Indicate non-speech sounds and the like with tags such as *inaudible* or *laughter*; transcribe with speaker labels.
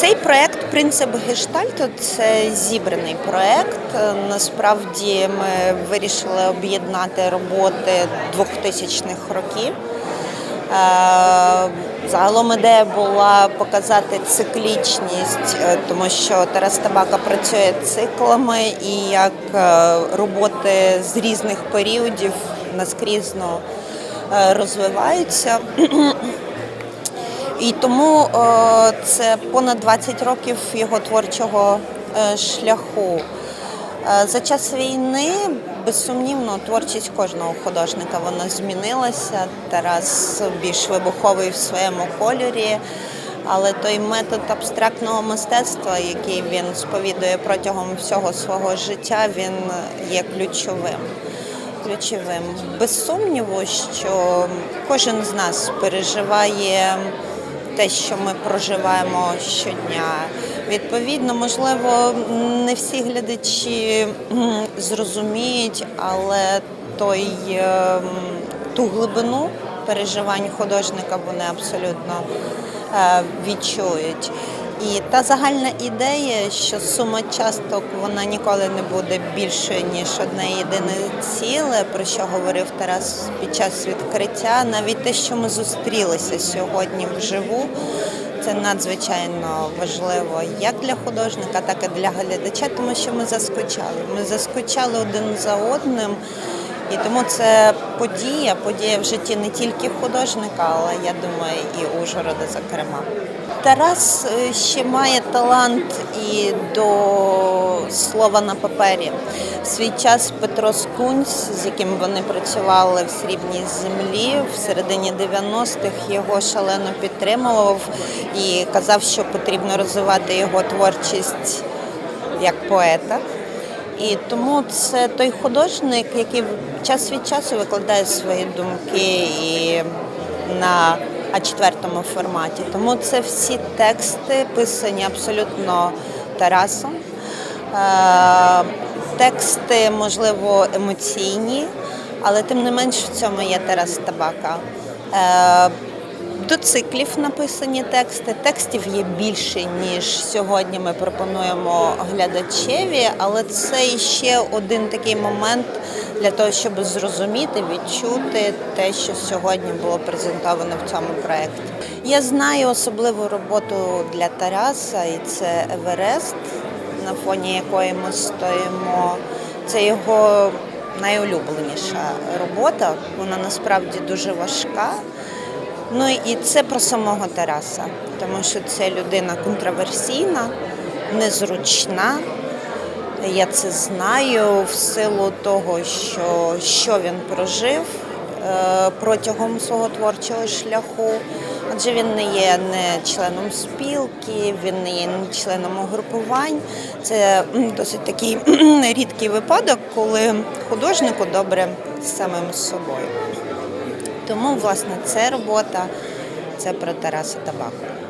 Speaker 1: Цей проект Принцип гештальту це зібраний проект. Насправді ми вирішили об'єднати роботи 2000-х років. Е, Загалом ідея була показати циклічність, е, тому що Тарас Табака працює циклами і як е, роботи з різних періодів наскрізно розвиваються. *clears throat* І тому е, це понад 20 років його творчого е, шляху. Е, За час війни, безсумнівно, творчість кожного художника вона змінилася. Тарас більш вибуховий в своєму кольорі, але той метод абстрактного мистецтва, який він сповідує протягом всього свого життя, він є ключовим ключовим. Без сумніву, що кожен з нас переживає те, що ми проживаємо щодня. Відповідно, можливо, не всі глядачі зрозуміють, але той, ем, ту глибину переживань художника вони абсолютно е, відчують. І та загальна ідея, що сума часток вона ніколи не буде більшою ніж одне єдине ціле, про що говорив Тарас під час відкриття. Навіть те, що ми зустрілися сьогодні вживу, це надзвичайно важливо як для художника, так і для глядача, тому що ми заскучали. Ми заскучали один за одним. І тому це подія, подія в житті не тільки художника, але я думаю, і Ужгорода, зокрема. Тарас е, ще має талант і до слова на папері. В свій час Петро Скунць, з яким вони працювали в срібній землі, в середині 90-х його шалено підтримував і казав, що потрібно розвивати його творчість як поета. І тому це той художник, який час від часу викладає свої думки і на А4 форматі. Тому це всі тексти писані абсолютно Тарасом. Е, Тексти, можливо, емоційні, але тим не менш в цьому є Тарас Табака. Е, до циклів написані тексти. Текстів є більше, ніж сьогодні ми пропонуємо глядачеві, але це ще один такий момент для того, щоб зрозуміти, відчути те, що сьогодні було презентовано в цьому проєкті. Я знаю особливу роботу для Тараса, і це Еверест, на фоні якої ми стоїмо. Це його найулюбленіша робота. Вона насправді дуже важка. Ну і це про самого Тараса, тому що це людина контроверсійна, незручна. Я це знаю в силу того, що, що він прожив е, протягом свого творчого шляху. Адже він не є не членом спілки, він не є не членом угрупувань. Це досить такий рідкий випадок, коли художнику добре з самим собою. Тому, власне, це робота, це про Тараса Табаку.